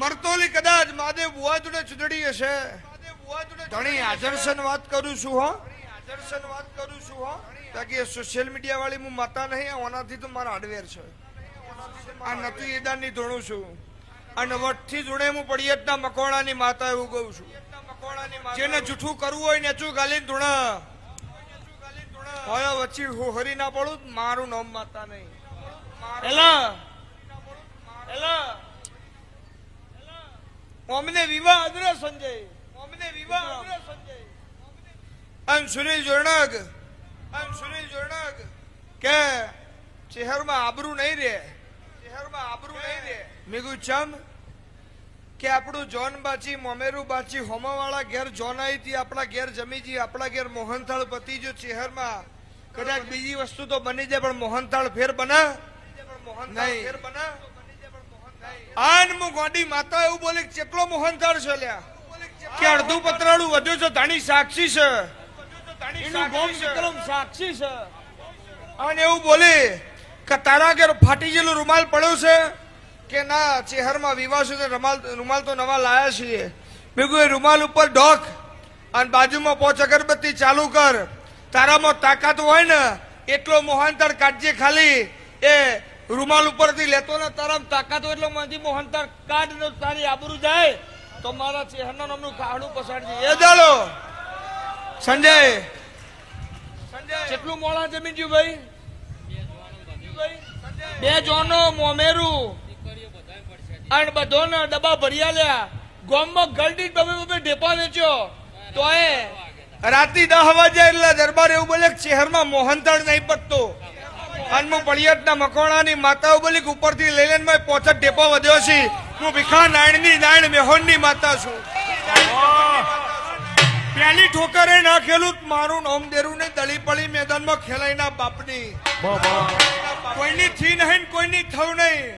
મરતોલી કદાચ મહાદેવ બુવા જોડે ચૂંટણી હશે. ધણી હાજરસન વાત કરું છું, હો. હાજરસન વાત કરું છું હો તાકી સોશિયલ મીડિયા વાળી હું માતા નહીં ઓનાથી તો મારા હાર્ડવેર છે. આ નતું ઈદાનની ધોણું છું. અને વટથી જોડે હું પડિયતના મકોડાની માતા એવું કહું છું. જેને જૂઠું કરવું હોય ને ચું ગાલીને ધૂણા. હોય વચ્ચે હું હરી ના પડું, મારું નામ માતા નહીં. એલા અમને વિવાહ અદ્ર સંજય. અમને વિવાહ અદ્ર સંજય. આમ સુનિલ જોરણગ આમ સુનિલ જોરણગ કે ચહેરમાં આબરૂ નહીં રહે. ચહેરમાં આબરૂ નહીં રહે. મેગુ ચમ? કે આપણું જોન બાચી મોમેરું બાચી હોમાવાળા ઘેર જોન આવી હતી આપણા ઘેર જમીજી આપણા ઘેર મોહનથાળ પતિ જો ચહેરમાં. કદાચ બીજી વસ્તુ તો બની જાય પણ મોહનથાળ ફેર બના. મોહનથાળ ફેર બના. આન મુ ગોડી માતા એવું બોલે કેટલો મોહનથાળ છે લ્યા? કે અડધું પતરાળું વધ્યું છે ધાણી સાક્ષી છે. એનું ગોમ વિક્રમ સાક્ષી છે. અને એવું બોલે કે તારા ઘેર ફાટી ગયેલું રૂમાલ પડ્યો છે? કે ના ચેહરમાં વિવાહ છે રૂમાલ રૂમાલ તો નવા લાયા છીએ. મેં એ રૂમાલ ઉપર ડોક અને બાજુમાં પોચ અગરબત્તી ચાલુ કર. તારામાં તાકાત હોય ને એટલો મોહનતાળ કાઢજે ખાલી. એ રૂમાલ ઉપરથી લેતો ને તરમ તાકાત એટલો માંથી મોહનતાળ કાઢ નો તારી આબરૂ જાય. તો મારા ચહેરના નામનું કાહડું પસાડી એ દાડો સંજય. સંજય. કેટલું મોડા જમીન જ્યું ભાઈ? બે જોનો મોમેરું. અને બધોને ડબ્બા ભર્યા લ્યા ગોમમાં ગલડી તમે તમે ઢેપા વેચ્યો. તો એ રાતી દહ વાગ્યા એટલે દરબાર એવું બોલે શહેરમાં મોહનથાળ નહીં પતતો અને હું પળિયટના મકોણાની માતાઓ બોલી ઉપરથી લઈ લઈને મેં ઢેપો વધ્યો છે. હું ભીખા નાયણની નાયણ મેહોનની માતા છું. પેલી ઠોકરે નાખેલું મારું નામ દેરું ને દળી પડી મેદાનમાં ખેલાઈના બાપની. કોઈની થી નહીં ને કોઈની થયું નહીં.